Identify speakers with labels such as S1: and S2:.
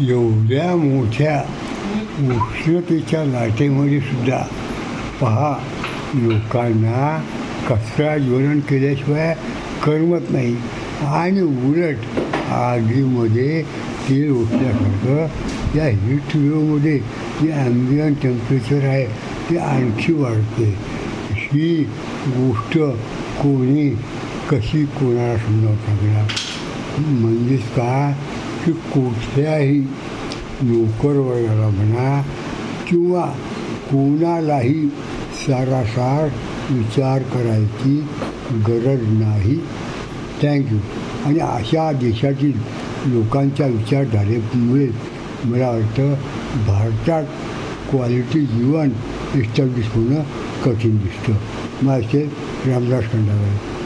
S1: एवढ्या मोठ्या उष्णतेच्या लाटेमध्ये सुद्धा पहा लोकांना कचरा ज्वलन केल्याशिवाय करमत नाही आणि उलट आगीमध्ये तेल ओतल्यासारखं या हिट वेवमध्ये जे ॲम्बियन टेम्परेचर आहे ते आणखी वाढते ही गोष्ट कोणी कशी कोणाला समजावून सांगणार म्हणजेच का की कुठल्याही नोकरवर्गाला म्हणा किंवा कोणालाही सारासार विचार करायची गरज नाही थँक्यू आणि अशा देशातील लोकांच्या विचारधारेमुळे मला वाटतं भारतात क्वालिटी जीवन इस्टॅब्लिश होणं कठीण दिसतं माझे रामदास खंडागळे